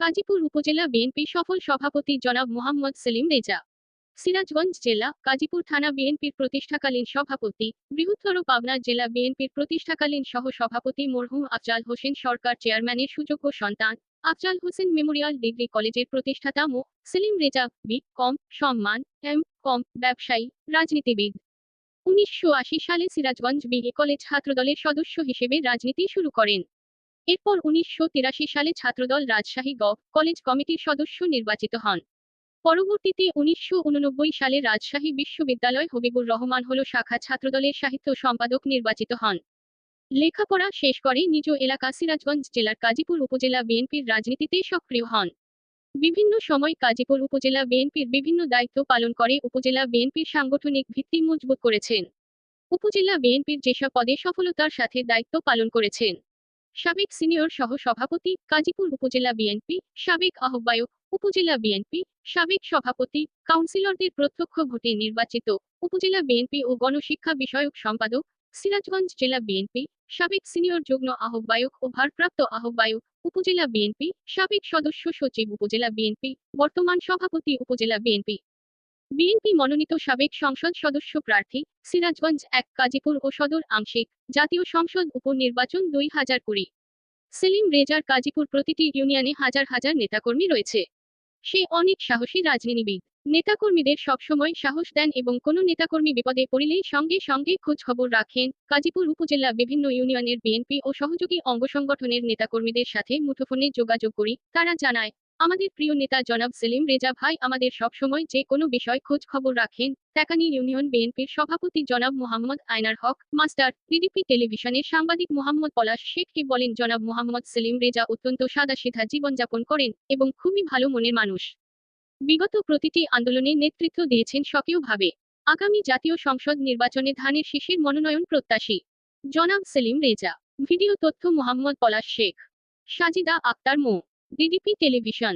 কাজীপুর উপজেলা বিএনপি সফল সভাপতি জনাব মোহাম্মদ সেলিম রেজা। সিরাজগঞ্জ জেলা কাজীপুর থানা বিএনপির প্রতিষ্ঠাকালীন সভাপতি, বৃহত্তর পাবনা জেলা বিএনপির প্রতিষ্ঠাকালীন সহ সভাপতি মরহুম আফজাল হোসেন সরকার চেয়ারম্যানের সুযোগ্য সন্তান, আফজাল হোসেন মেমোরিয়াল ডিগ্রি কলেজের প্রতিষ্ঠাতা মো. সেলিম রেজা বি. কম, সম্মান, এম, কম, ব্যবসায়ী, রাজনীতিবিদ। উনিশশো আশি সালে সিরাজগঞ্জ বিএ কলেজ ছাত্রদলের সদস্য হিসেবে রাজনীতি শুরু করেন। এরপর উনিশশো তিরাশি সালে ছাত্রদল রাজশাহী গ কলেজ কমিটির সদস্য নির্বাচিত হন। পরবর্তীতে উনিশশো উননব্বই সালে রাজশাহী বিশ্ববিদ্যালয় হবিবুর রহমান হল শাখা ছাত্রদলের সাহিত্য সম্পাদক নির্বাচিত হন। লেখাপড়া শেষ করে নিজ এলাকা সিরাজগঞ্জ জেলার কাজীপুর উপজেলা বিএনপির রাজনীতিতে সক্রিয় হন। বিভিন্ন সময় কাজীপুর উপজেলা বিএনপির বিভিন্ন দায়িত্ব পালন করে উপজেলা বিএনপির সাংগঠনিক ভিত্তি মজবুত করেছেন। উপজেলা বিএনপির যেসব পদে সফলতার সাথে দায়িত্ব পালন করেছেন। সাবেক সিনিয়র সহ সভাপতি কাজীপুর উপজেলা বিএনপি, সাবেক আহ্বায়ক উপজেলা বিএনপি, সাবেক সভাপতি, কাউন্সিলরদের প্রত্যক্ষ ভোটে নির্বাচিত উপজেলা বিএনপি ও গণশিক্ষা বিষয়ক সম্পাদক, সিরাজগঞ্জ জেলা বিএনপি, সাবেক সিনিয়র যুগ্ম আহ্বায়ক ও ভারপ্রাপ্ত আহ্বায়ক উপজেলা বিএনপি, সাবেক সদস্য সচিব উপজেলা বিএনপি, বর্তমান সভাপতি উপজেলা বিএনপি। বিএনপি মনোনীত সাবেক সংসদ সদস্য প্রার্থী সিরাজগঞ্জ এক কাজীপুর ও সদর আংশিক জাতীয় সংসদ উপনির্বাচন দুই হাজার কুড়ি। সেলিম রেজার কাজীপুর প্রতিটি ইউনিয়নে হাজার হাজার নেতাকর্মী রয়েছে। সে অনেক সাহসী রাজনীতিবিদ। নেতাকর্মীদের সবসময় সাহস দেন এবং কোনো নেতাকর্মী বিপদে পড়িলেই সঙ্গে সঙ্গে খোঁজ খবর রাখেন কাজীপুর উপজেলা বিভিন্ন ইউনিয়নের বিএনপি ও সহযোগী অঙ্গ সংগঠনের নেতাকর্মীদের সাথে মুঠোফোনে যোগাযোগ করি। তারা জানায় আমাদের প্রিয় নেতা জনাব সেলিম রেজা ভাই আমাদের সবসময় যে কোনো বিষয় খোঁজ খবর রাখেন টাকানি ইউনিয়ন বিএনপির সভাপতি জনাব মোহাম্মদ আয়নার হক, মাস্টার পিডিপি টেলিভিশনের সাংবাদিক মোহাম্মদ পলাশ শেখকে বলেন, জনাব মোহাম্মদ সেলিম রেজা অত্যন্ত সাদাসিধা জীবনযাপন করেন এবং খুবই ভালো মনের মানুষ। বিগত প্রতিটি আন্দোলনে নেতৃত্ব দিয়েছেন সক্রিয়ভাবে আগামী জাতীয় সংসদ নির্বাচনে ধানের শীষের মনোনয়ন প্রত্যাশী। জনাব সেলিম রেজা। ভিডিও তথ্য মোহাম্মদ পলাশ শেখ। সাজিদা আক্তার মো। DDP television